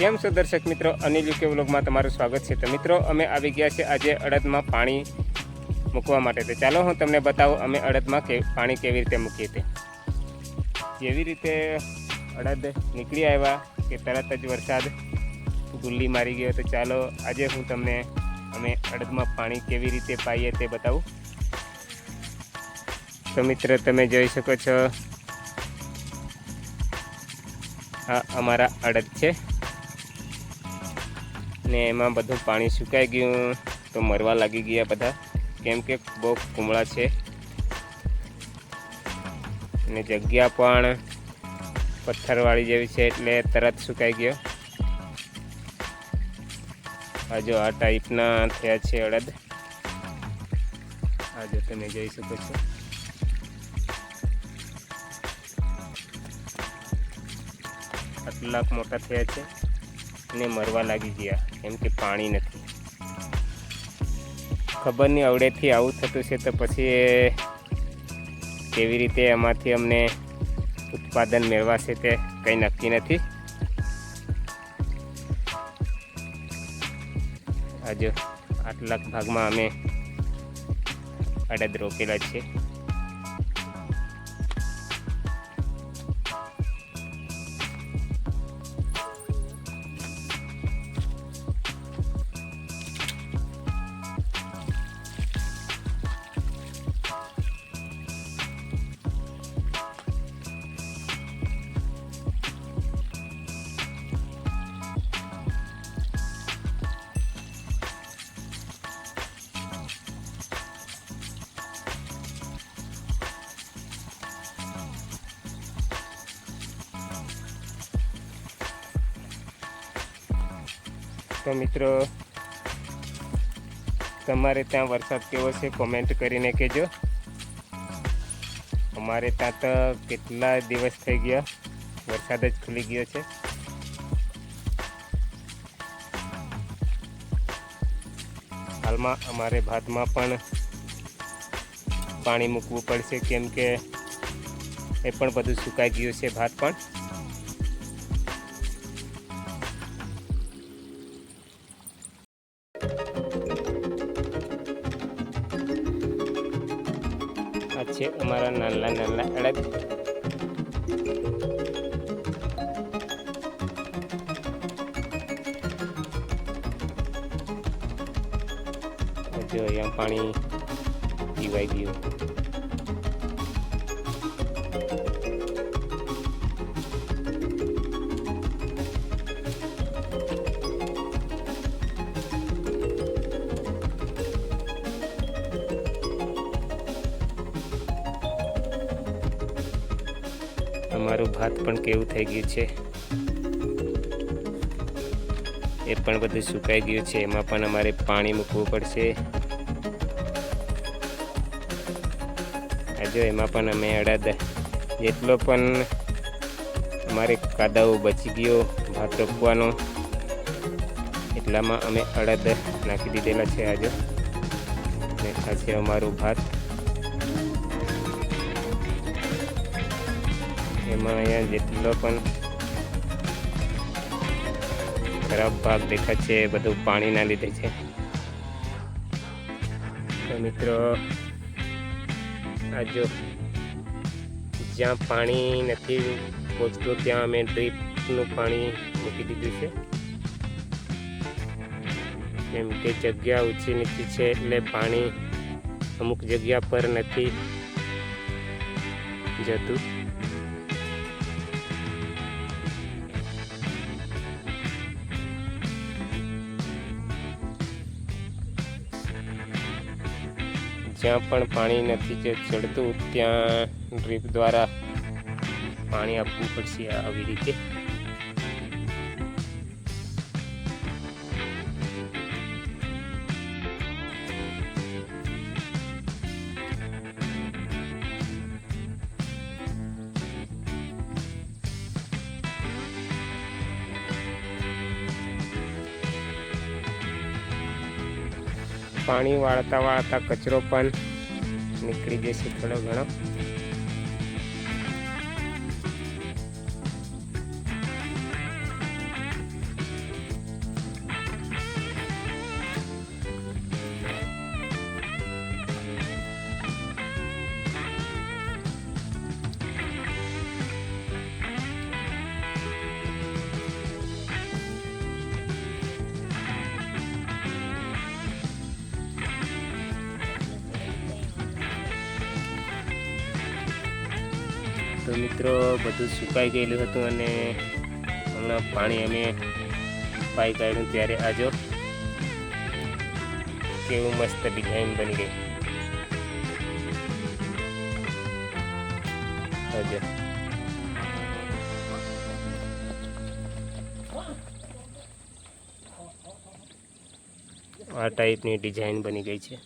કેમ છો દર્શક મિત્રો? અનિલ યુકે વ્લોગમાં તમારું સ્વાગત છે. તો મિત્રો, અમે આવી ગયા છે આજે અડદમાં પાણી મૂકવા માટે. તો ચાલો હું તમને બતાવું, અમે અડદમાં કે પાણી કેવી રીતે મૂકીએ તે. જેવી રીતે અડદ નીકળી આવ્યા કે તરત જ વરસાદ ગુલ્લી મારી ગયો. તો ચાલો આજે હું તમને અમે અડદમાં પાણી કેવી રીતે પાઈએ તે બતાવું. તો મિત્ર, તમે જોઈ શકો છો. આ અમારા અડદ છે. ને એમાં બધું પાણી સુકાઈ ગયું, તો મરવા લાગી ગયા બધા. કેમ કે બહુ કુમળા છે. ને જગ્યા પણ પથ્થરવાળી જેવી છે એટલે તરત સુકાઈ ગયો. આ જો આ ટાઈપના થયા છે અડદ. આ તમે જોઈ શકો છો. આટલાક મોટા થયા છે ને મરવા લાગી ગયા. કેમ કે પાણી નથી. ખબર નહીં અવડેથી આવું થતું છે તો પછી કેવી રીતે એમાંથી અમને ઉત્પાદન મેળવાશે તે કંઈ નક્કી નથી. આજે આટલાક ભાગમાં અમે અડદ રોપેલા છે તો મિત્રો, તમારે ત્યાં વરસાદ કેવો છે? કોમેન્ટ કરીને કહેજો. અમારે ત્યાં તો કેટલા દિવસ થઈ ગયા વરસાદ જ ખુલી ગયો છે. હાલમાં અમારે ભાતમાં પણ પાણી મૂકવું પડશે, કેમ કે એ પણ બધું સુકાઈ ગયું છે ભાત પણ. છે અમારા નાના નાના અડદ જો અહીંયા પાણી પીવાઈ ગયું અમારું ભાત પણ કેવું થઈ ગયું છે? એ પણ બધું સુકાઈ ગયું છે. એમાં પણ અમારે પાણી મૂકવું પડશે. આજે એમાં પણ અમે અડદ જેટલો પણ અમારે કાદાઓ બચી ગયો, ભાત રોપવાનો. એટલામાં અમે અડદ નાખી દીધેલા છે આજે ને ખાસે અમારું ભાત. એમાં અહીંયા જેટલો પણ ખરાબ ભાગ દેખાય છે, એ બધું પાણીના લીધે છે. તો મિત્રો, આ જો જ્યાં પાણી નથી પહોંચતું, ત્યાં અમે ડ્રીપનું પાણી મૂકી દીધું છે. કેમ કે જગ્યા ઊંચી નીચી છે, એટલે પાણી અમુક જગ્યા પર નથી જતું. જ્યાં પણ પાણી નથી જે ચડતું ત્યાં ડ્રીપ દ્વારા પાણી આપવું પડશે આવી રીતે. પાણી વાળતા વાળતા કચરો પણ નીકળી જશે થોડો ઘણો. મિત્રો, બધું સુકાઈ ગયેલું હતું અને હમણાં પાણી અમે પાઈ કાઢ્યું ત્યારે આજો કેવું મસ્ત ડિઝાઇન બની ગઈ. હજુ આ ટાઈપની ડિઝાઇન બની ગઈ છે.